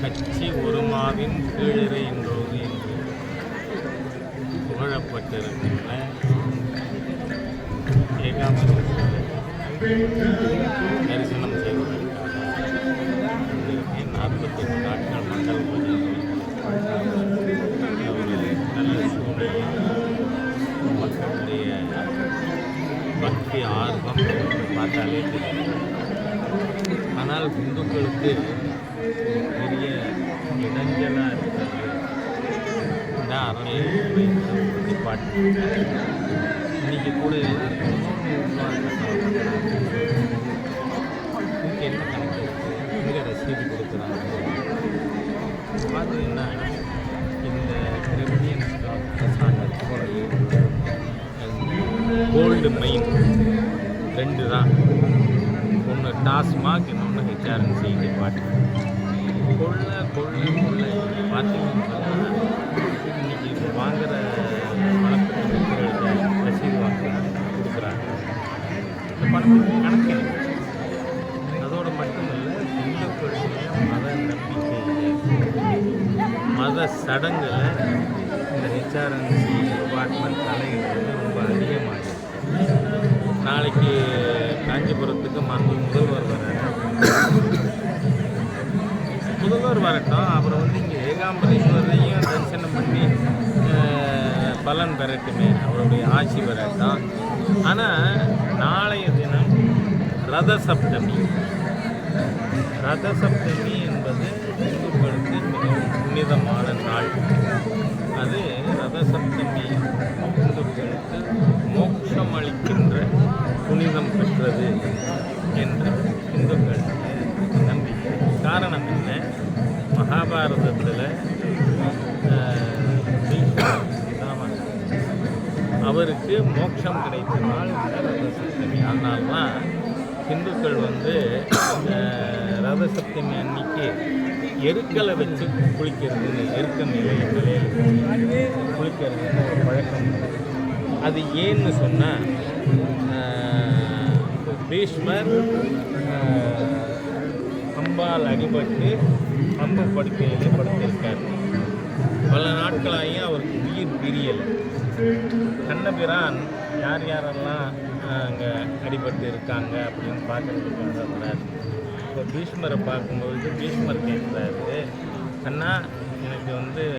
கட்சி ஒரு மாவின் கீழிறையின்றோது என்று புகழப்பட்டிருக்கின்ற ஏகாம்பரேஸ்வரர் தரிசனம் செய்வதற்காக வந்திருக்கேன் நாற்பத்தெட்டு நாட்கள் மண்டல பூஜை ஒரு நல்ல சூழ்நிலை மக்களுடைய பக்தி ஆர்வம் பார்த்தாலே தெரியும். ஆனால் இந்துக்களுக்கு இந்த அறநிலையத்துறை டிபார்ட்மெண்ட் இன்னைக்கு கூட இங்கே என்ன கணக்கு ரசீது கொடுக்குறாங்க. பார்த்தீங்கன்னா இந்த கிரிமினியன் கோல்டு மெயின் ரெண்டு தான். ஒன்று டாஸ்மாக் இன்னொன்று ஹெச்ஆர்என்சி டிபார்ட்மெண்ட் கொள்ள கொள்ள கொள்ள பார்த்தீங்கன்னா மத சடங்குல இந்த ஹெச்ஆர்என்சி டிபார்ட்மெண்ட் தலையிடுறது ரொம்ப அதிகமாகிடுது நாளைக்கு காஞ்சிபுரத்துக்கு மாண்பு முதல்வர் வர்றாரு. முதல்வர் வரட்டும் அப்புறம் வந்து இங்கே ஏகாம்பரேஸ்வரரையும் தரிசனம் பண்ணி பலன் பெறட்டுமே அவருடைய ஆட்சி பெறட்டும் ஆனால் நாளைய தினம் ரத சப்தமி ரத சப்தமி என்பது புனிதமான நாள். அது ரத சப்தமி இந்துக்களுக்கு மோட்சம் அளிக்கின்ற புனிதம் பெற்றது என்று இந்துக்கள் நம்பிக்கை. காரணம் என்ன? மகாபாரதத்தில் அவருக்கு மோட்சம் கிடைத்த நாள் இந்த ரத சப்தமி அதனால்தான் இந்துக்கள் வந்து ரத சப்தமி அன்னைக்கு எருக்களை வச்சு குளிக்கிறது எருக்க நிலையங்களில் குளிக்கிறது ஒரு பழக்கம் அது ஏன்னு சொன்னால் பீஷ்மர் அம்பால் அடிபட்டு அம்பு படுக்கையிலே படுத்திருக்கார். பல நாட்களாகியும் அவருக்கு உயிர் பிரியலை. கண்ணபிரான் யார் யாரெல்லாம் அங்கே அடிபட்டு இருக்காங்க அப்படின்னு பார்க்கறதுக்காக வந்தார் பீஷ்மரை பார்க்கும்பொழுது பீஷ்மர் கேட்குறாரு அண்ணா எனக்கு வந்து